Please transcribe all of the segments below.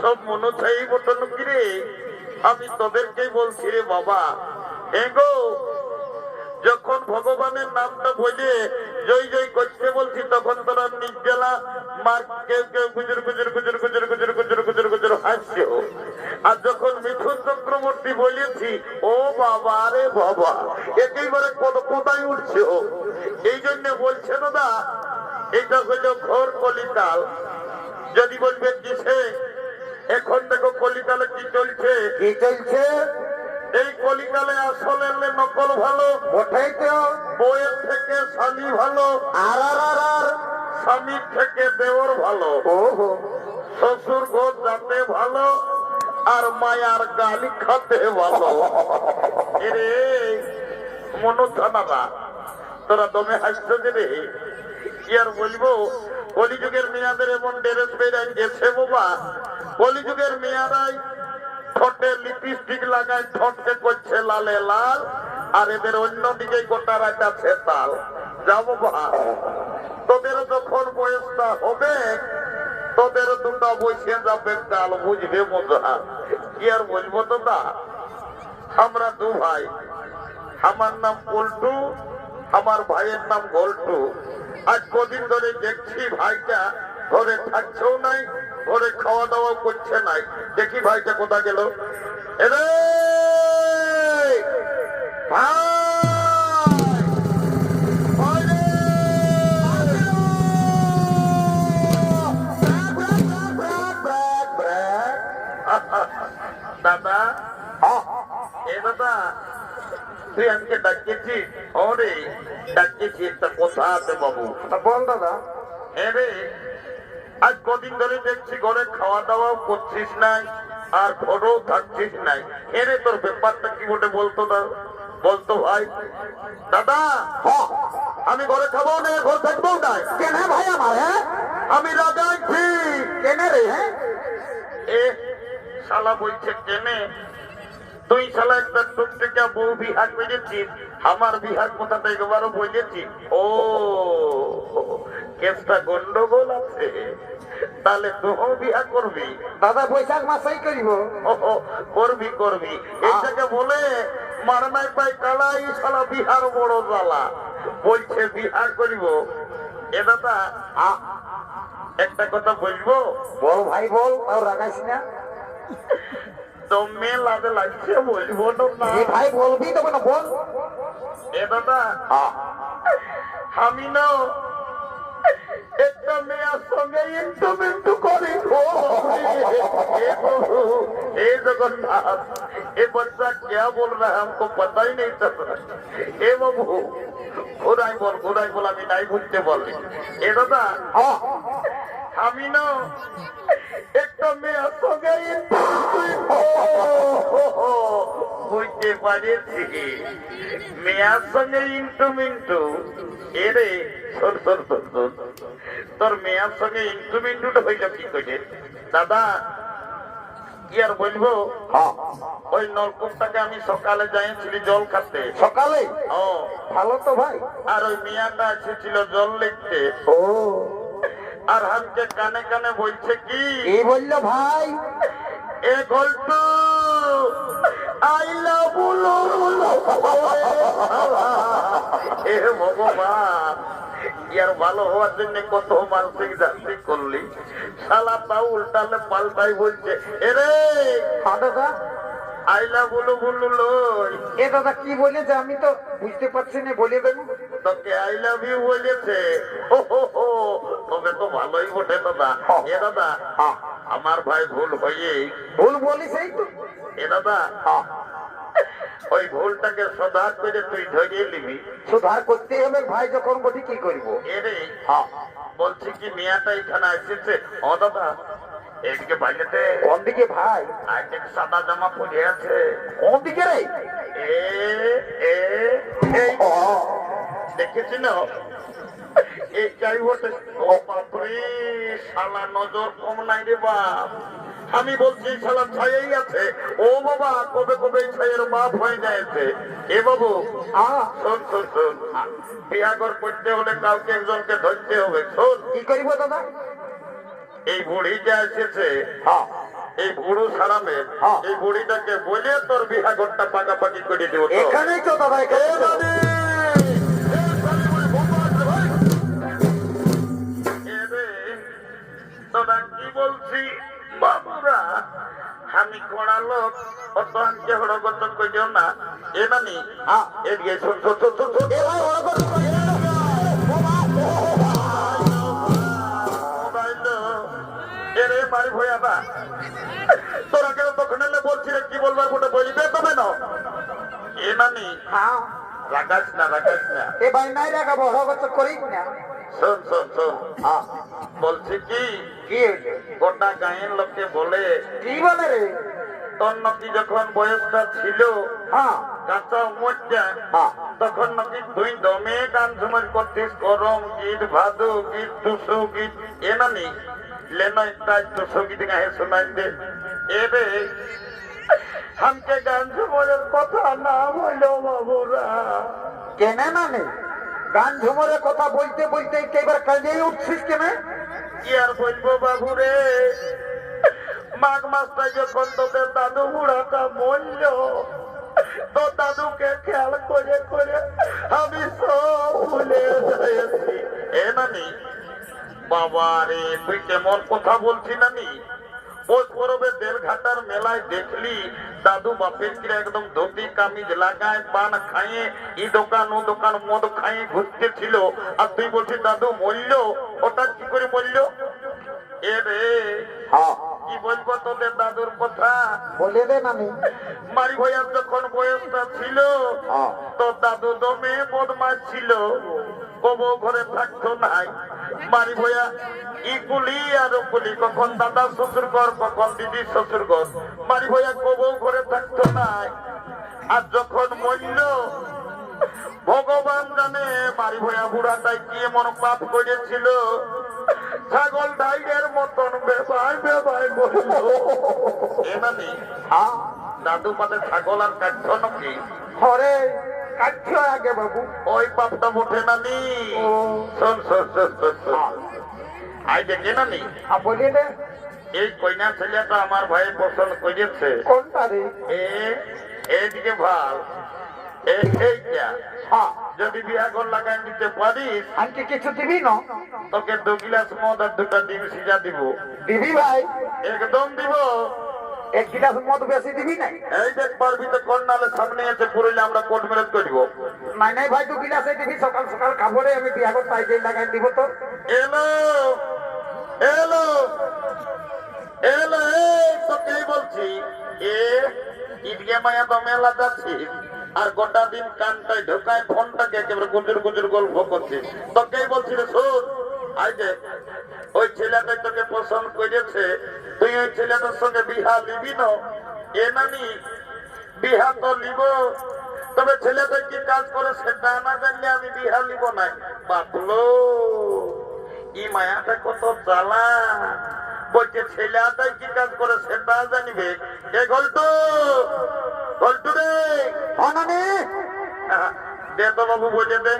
সব মনে চাই বটন কিরে? আমি তোদেরকেই বলছি রে বাবা। এগো, যখন ভগবানের নামটা বলে জয় জয় করতে বলছি, তখন তোরা নির্জলা মার কেউ কেউ গুজর গুজর গুজর গুজর গুজর গুজর গুজর গুজর হাসছে আর যখন মিথুন চক্রবর্তী বলেছি, ও বাবা রে বাবা, একেবারে কত কোথায় উঠছে এই জন্য বলছে দাদা, এটা হইল ঘোর কলিকাল যদি বলবে কিসে এখন দেখো কলিকালে কি চলছে? কি চলছে? এই কলিকালে আসলে নকল ভালো। ওঠাই তো। বইয়ের থেকে স্বামী ভালো। আর আর আর আর স্বামীর থেকে দেওর ভালো। ওহো। শ্বশুর ঘর যাতে ভালো আর মায়ার গালি খাতে ভালো। এরে মনো থানারা তোরা দমে হাসছো যে রে? কি আর বলব? কলিযুগের মেয়াদের এমন ড্রেস বেরাই গেছে বাবা। কলিযুগের মেয়ারাই ঠোঁটে লিপস্টিক লাগায়, ঠোঁটকে করছে লালে লাল, আর এদের অন্যদিকে গোটা রাত আছে যাব বা তোদের যখন বয়সটা হবে, তোদের দুটা বসে যাবে কাল বুঝবে মজা। কি আর বলব দাদা? আমরা দু ভাই, আমার নাম পল্টু আমার ভাইয়ের নাম গোল্টু। আজ কদিন ধরে দেখছি ভাইটা ঘরে থাকছেও নাই ঘরে খাওয়া দাওয়া করছে নাই। দেখি ভাইটা কোথা গেল? এরে! ভাই! দাদা এ দাদা তুই আমাকে ডাকিয়েছিস? ওরে একটা কথা আছে বাবু বল দাদা হ্যাঁ রে আজ কদিন ধরে দেখছি ঘরে খাওয়া দাওয়াও করছিস নাই আর ঘরেও থাকছিস নাই। এরে তোর ব্যাপারটা কি বটে বলতো না বলতো ভাই। দাদা আমি ঘরে খাব না ঘর থাকব না কেন ভাই আমার হ্যাঁ? আমি রাজাইছি কেন রে হ্যাঁ? এ শালা বলছে কেনে? তুই শালা একটা টুকটুকা বউ বিহার করেছিস। আমার বিহার কোথাটা একবারও বলেছি। ও কেসটা গন্ডগোল আছে। তাহলে করবি? দাদা বৈশাখ মাসেই করিব। করবি করবি। বলে মারনাই পাই কালাই শালা বিহার বড় জ্বালা। বলছে বিহার করিব। এ দাদা একটা কথা বলব? বল ভাই বল তাও রাখাইস না। লাদে লাগছে বলব না। ভাই বলবি তবে না বল। এ দাদা আমি না একটা মেয়ের সঙ্গে ইন্টুমিন্টু করি ও हे प्रभु हे जगन्नाथ ये बच्चा क्या बोल रहा है हमको पता ही नहीं चल रहा हे बाबू ঘোড়াই বল ঘোড়াই বল আমি নাই বুঝতে বলি এ দাদা আমি না একটা মেয়ের সঙ্গে বুঝতে পারেছি মেয়ার সঙ্গে ইন্টু মিন্টু। এরে তোর মেয়ার সঙ্গে ইন্টু মিন্টুটা হইল কি করে দাদা কি আর বলব? ওই নলকূপটাকে আমি সকালে যাইছিলি জল খাতে। সকালে? ও। ভালো তো ভাই। আর ওই মিয়াটা এসেছিল জল লিখতে। ও। আর হামকে কানে কানে বলছে কি? এই বলল ভাই? এ গল্টু। আই লাভ এ ভগবান ইয়ার ভালো হওয়ার জন্য কত মানসিক যাত্রী করলি। শালা তা উল্টালে পাল্টাই বলছে এরে হ্যাঁ দাদা। আইলা বলো বলল এ দাদা কি বলেছে আমি তো বুঝতে পারছি না বলে দেবো তোকে আই লাভ ইউ বলেছে। ও হো, হো। তবে তো ভালোই বটে দাদা। এ দাদা আমার ভাই ভুল হয়ে ভুল বলিস এই তো। এ দাদা ওই ভুলটাকে সদার করে তুই ধরিয়ে নিবি। সুধার করতে হবে ভাই যখন বলি কি করব? এরে বলছি কি মেয়াটা এখানে এসেছে ও দাদা এদিকে বাইরেতে। কোন দিকে ভাই? আইটেক সাদা জামা পরে আছে। কোন দিকে রে? এ এ এই দেখেছি না? এই যাই বটে ও বাপরে। শালা নজর কম নাই রে বাপ। আমি বলছি শালা ছাই আছে। ও বাবা কবে কবে এই ছাইয়ের বাপ হয়ে যাচ্ছে এ বাবু শোন শোন শোন। বিয়াগর করতে হলে কাউকে একজনকে ধরতে হবে। শোন। কি করিব দাদা? এই বুড়ি যে এসেছে। হ্যাঁ। এই বুড়ো সারামের হ্যাঁ। এই বুড়িটাকে বলে তোর বিহা ঘরটা পাকাপাকি করে দেবো। এখানেই তো দাদা তোরা কি বলছি? বাবুরা আমি কোড়া লোক অত আনকে হড়গত কইও না এ নানি হ্যাঁ এদিকে শোন শোন শোন শোন এ ভাই না। এরে বাড়ি ভয়াবা তোরা কেন তখন এলে বলছিলে কি বলবার ওটা বলিবে তবে না এ নানি হ্যাঁ। রাগাস না রাগাস না। এ ভাই নাই রাখাবো হগত করিস না। শোন শোন শোন হ্যাঁ বলছি কি কি হইলো গোটা গাঁয়ের লোককে বলে কি বলে রে তোর নাকি যখন বয়সটা ছিল হ্যাঁ কাঁচা উমরটা হ্যাঁ তখন নাকি তুই দমে গান ঝুমার করতিস গরম গীত ভাদু গীত টুসু গীত এ নানি লেনো একটা টুসু গীত গায়ে শোনাই দে এ রে हमके গান ঝুমারের কথা না বলো বাবুরা কেনে মানে গান ঝুমরের কথা বলতে বলতে এবার কাজেই উঠছিস কেনে? কি আর বলব বাবু রে মাঘ মাসটা যখন তোদের দাদু বুড়াটা মরল, তো দাদুকে খেয়াল করে করে আমি সব ভুলে এ নানি, বাবা রে, তুই কেমন কথা বলছি নানি? ওই পরবে দেড়ঘাটার মেলায় দেখলি দাদু বাপের কিরা একদম ধুতি কামিজ লাগায় পান খাইয়ে ই দোকান ও দোকান মদ খাইয়ে ঘুরতেছিল আর তুই বলছিস দাদু মরল ওটা কি করে মরল এ রে কি বলব তোদের দাদুর কথা বলে দে নানি মারি যখন বয়সটা ছিল তো দাদু দমে বদমাস ছিল কবো ঘরে থাকতো নাই। মারি ভয়া ইকুলি আর উকুলি কখন দাদা শ্বশুর ঘর কখন দিদি শ্বশুর ঘর মারি ভয়া কবো ঘরে থাকতো নাই। আর যখন মরল ভগবান জানে মারি ভয়া বুড়াটাই কি এমন পাপ করেছিল। ছাগল ডাইগের মতন বেবাই বলল এ হ্যাঁ দাদু পাতে ছাগল আর কাঠছ নাকি? হরে কাটছ আগে বাবু? ওই পাপটা মোটে। শোন শোন শোন শোন শোন। আই দেখে নানি? আর বলে দে। এই কইনা ছেলেটা আমার ভাই পছন্দ করেছে কোনটা রে? এ এইদিকে ভালো। এইটা। হ্যাঁ। যদি বিয়া ঘর লাগাই দিতে পারিস আনকে কিছু দিবি না? তোকে দু গিলাস মদ আর দুটা ডিম সিজা দিব। দিবি ভাই। একদম দিব। এক গিলাস মদ বেশি দিবি না এই দেখ পারবি তো কোন নালে সামনে আছে পুরুলে আমরা কোর্ট ম্যারেজ করব? নাই নাই ভাই দু গিলাসে দিবি সকাল সকাল খাব রে আমি বিয়া করতে আইতে লাগাই দিব তো এলো এলো এলো এই তো কে বলছি? এ ঈদকে মায়া তো মেলা যাচ্ছি আর গোটা দিন কানটায় ঢোকায় ফোনটাকে একেবারে গুজুর গুজুর গল্প করছিস তো কে বলছি রে শোন? আই যে ওই ছেলেটাই তোকে পছন্দ করেছে। তুই ওই ছেলেটার সঙ্গে বিহা নিবি না? এ নানি বিহা তো নিব। তবে ছেলেটা কি কাজ করে সেটা না জানলে আমি বিহা নিব নাই বাপলো ই মায়াটা কত জ্বালা বলছে ছেলেটাই কি কাজ করে সেটা জানিবে? এ গল্টু গল্টু রে। অনানি দে তো বাবু বলে দে।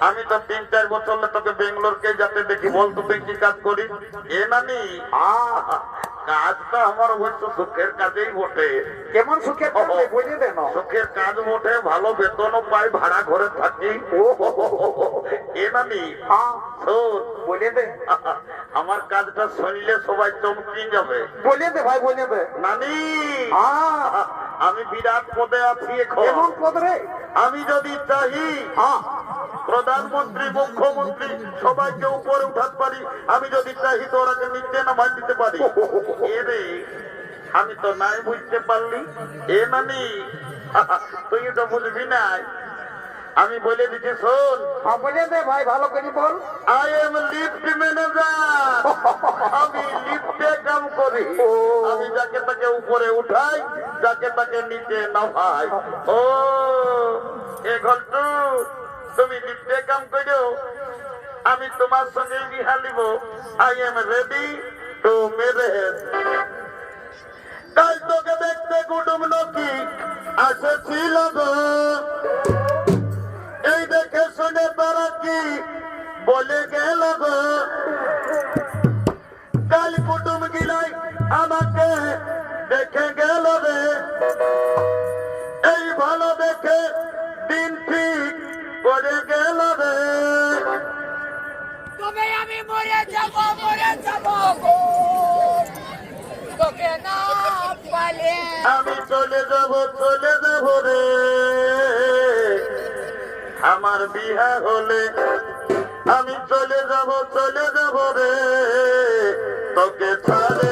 আমি তো তিন চার বছর তোকে বেঙ্গলোরকে যাতে দেখি। বলতো তুই কি কাজ করিস? এ নানি কাজটা আমার অবশ্য সুখের কাজেই বটে। কেমন সুখে থাকবে বলে দে সুখের কাজ বটে ভালো বেতনও পাই ভাড়া ঘরে থাকি। ও এ নানি বলে দে। আমার কাজটা শুনলে সবাই চমকি যাবে। বলে দে ভাই বলে দে। নানি আমি বিরাট পদে আছি এখন। পদ আমি যদি চাহি হ্যাঁ প্রধানমন্ত্রী, মুখ্যমন্ত্রী, সবাইকে উপরে উঠাতে পারি, আমি যদি চাহি তো ওরা নিচে নামাই দিতে পারি। এ রে আমি তো নাই বুঝতে পারলি। এ নানি তুই তো বুঝবি নাই। আমি বলে দিচ্ছি শোন। হ্যাঁ বলে দে ভাই ভালো করে বল। আই এম লিফট ম্যানেজার আমি লিফটে কাম করি। আমি যাকে তাকে উপরে উঠাই যাকে তাকে নিচে নামাই। ও এ ঘন্টু তুমি লিফটে কাম করো আমি তোমার সঙ্গে বিহা লিব I am ready to marriage কাল তোকে দেখতে কুটুম নকি আসেছিল গো। এই দেখে শুনে তারা কি বলে গেল গো? কাল আমাকে দেখে গেল রে। এই ভালো দেখে দিন ঠিক করে গেল রে। আমি মরে যাব মরে যাব তোকে না পালে। আমি চলে যাব চলে যাব রে। আমার বিহা হলে আমি চলে যাব চলে যাব রে। তোকে ছাড়ে